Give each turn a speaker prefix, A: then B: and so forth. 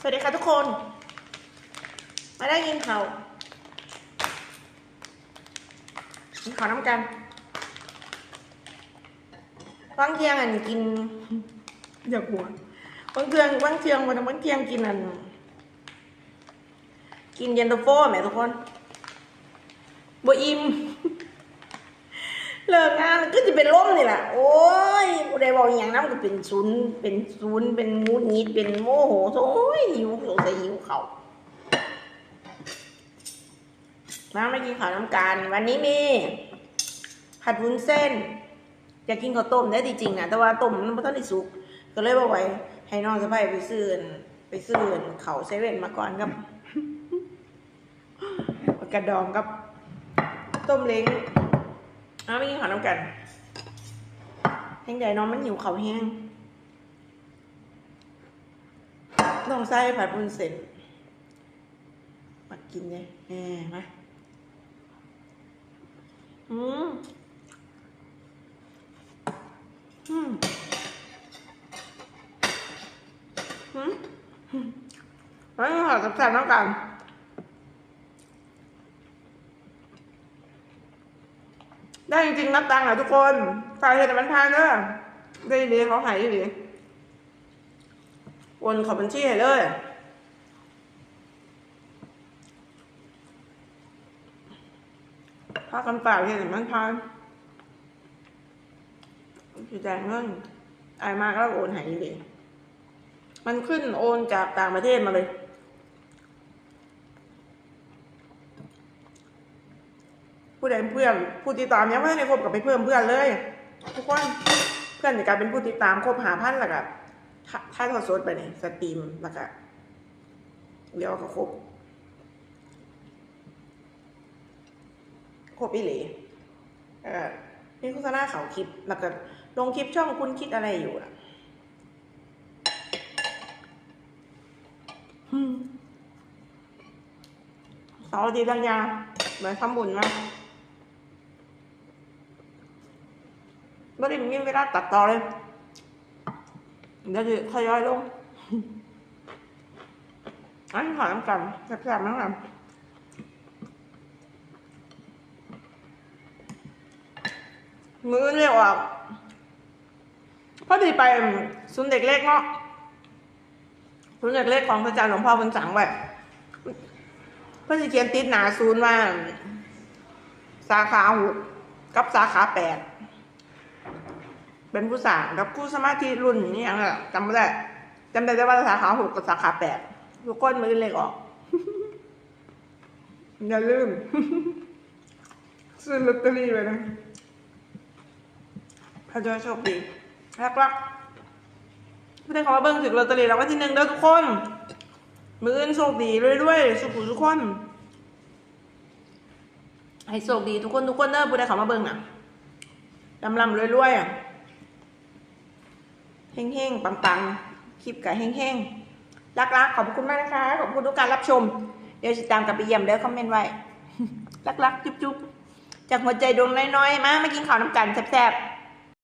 A: สวัสดีค่ะทุกคน มาได้ยินเขากินข้าวน้ำกันบางเทียงอันกินอยากหัวบางเทียงบางเทียงวันบางเทียงกินอัน กินเย็นตาโฟแหมทุกคนบ่อิ่ม เลิกงานก็จะเป็นล่มนี่แหละโอ้ยกูได้บอกอย่างนั้นก็เป็นศูนย์เป็นศูนย์เป็นงุดหงิดเป็นโมโหโอ้ยหิวสงสัยหิวเขาวมาไม่กินข้าวน้ำกันวันนี้มีผัดวุ้นเส้นอยากกินข้าวต้มได้จริงๆนะแต่ว่าต้มมันไม่ต้องได้สุก ก็เลยบอกไว้ ให้น้องสะใภ้ไปซื้อไปซื้อเขาวเซเว่นมาก่อนครับกระดองกับ ต้มเล้ง อ้าไม่กินข้าวน้ำกันแห้งใหญ่น้องมันหิวเขาแห้งน้องไส้ผัดบุญเสร็จมากินเลยแหมมาอืมอืมอืมแล้วนี่ขอสับๆน้ำกัน ได้จริงๆนับตังค์อะทุกคนฝากเห็นมันทานเด้อได้ดีเขาหายดีโอนขอบัญชีให้เลยถ้ากันฝากเห็นมันทานจะจ่ายเงินไอายมากแล้วโอนหายดีมันขึ้นโอนจากต่างประเทศมาเลย ผู้ใดเป็นเพื่อนผู้ติดตามยังไม่ได้คบกับไปเพิ่มเพื่อนเลย ทุกคนเพื่อนในการเป็นผู้ติดตามคบหาพันแล้วก็ถ้าถ้าเขาโซดไปนี่สตรีมแล้วก็เรียกว่าเขาคบคบอีหลีเออนี่โฆษณาเขาคลิปแล้วก็ลงคลิปช่องคุณคิดอะไรอยู่อะเสาร์อาทิตย์กันยาเหมือนทำบุญมาก ไม่ได้มีเวลาตัดต่อเลยเดี๋ยวจะทยอยลงอันนี้ขอน้ำกันแซ่บๆน้ำกันมือเรียกว่าพอดีไปศูนย์เด็กเล็กเนาะศูนย์เด็กเล็กของพระอาจารย์หลวงพ่อบุญสังไว้เพื่อจะเขียนติดหนาศูนย์ว่า สาขาหกกับสาขาแปด เป็นผู้สร้างกับผู้สมาธิรุ่นนี้ยังอะจำไม่ได้จำได้แต่ว่าสาขาหกกับสาขาแปดทุกคนมือเล็กออกอย่าลืมซื้อลอตเตอรี่ไปนะพระเจ้าโชคดีรักรักไม่ได้ขอมาเบิ้งถึงลอตเตอรี่แล้ววันที่หนึ่งเด้อทุกคน มืออื่นโชคดีเรื่อยๆสุขุทุกคน ให้โชคดีทุกคนทุกคนเด้อผู้ใดเขามาเบิ่งน่ะลำลำรวยๆอะ แห้งๆ ปังๆ คลิปกับเฮงๆ รักๆ ขอบคุณมากนะคะ ขอบคุณทุกการรับชม เดี๋ยวจะตามกลับไปเยี่ยมเด้อคอมเมนต์ไว้ รักๆ จุ๊บๆ จากหัวใจดวงน้อยๆ มามากินข้าวน้ำกันแซ่บๆ